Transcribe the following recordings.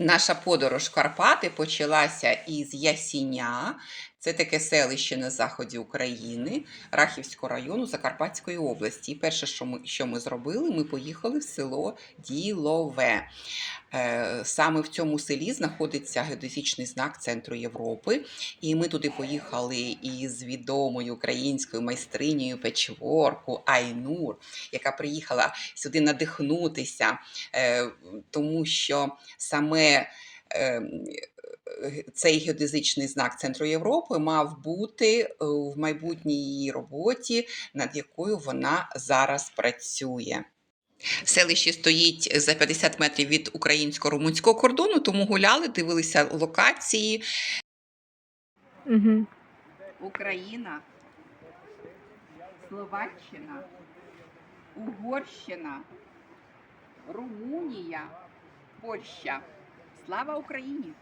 Наша подорож Карпати почалася із Ясіня. Це таке селище на заході України, Рахівського району Закарпатської області. І перше, що ми, що ми зробили, ми поїхали в село Ділове. Е, Саме в цьому селі знаходиться геодезичний знак Центру Європи. І ми туди поїхали із відомою українською майстринею печворку Айнур, яка приїхала сюди надихнутися, е, тому що саме е, цей геодезичний знак Центру Європи мав бути е, в майбутній її роботі, над якою вона зараз працює. Селище стоїть за 50 метрів від українсько-румунського кордону, тому гуляли, дивилися локації. Угу. Україна, Словаччина, Угорщина, Румунія, Польща. Слава Україні!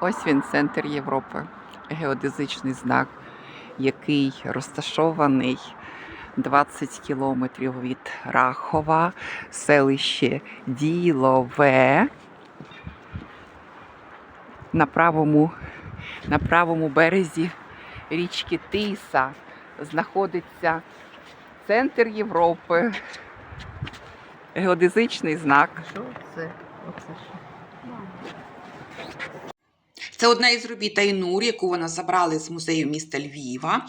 Ось він, центр Європи, геодезичний знак, який розташований 20 кілометрів від Рахова, селище Ділове. На правому, на правому березі річки Тиса знаходиться центр Європи, геодезичний знак. Що це? Оце що? Це одна із робіт Айнур, яку вона забрали з музею міста Львіва.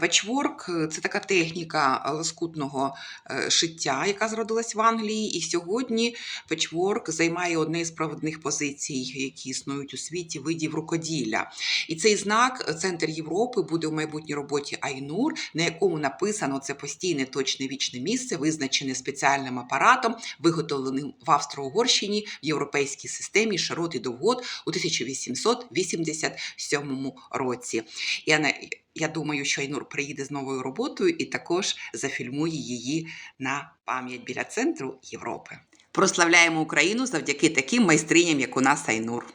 Патчворк – це така техніка лоскутного е, шиття, яка зродилась в Англії. І сьогодні патчворк займає одне з провідних позицій, які існують у світі видів рукоділля. І цей знак Центр Європи буде в майбутній роботі Айнур, на якому написано це постійне точне вічне місце, визначене спеціальним апаратом, виготовленим в Австро-Угорщині в європейській системі широт і довгот у 1887 році. Я, я думаю, що Айнур приїде з новою роботою і також зафільмує її на пам'ять біля центру Європи. Прославляємо Україну завдяки таким майстриням, як у нас Айнур.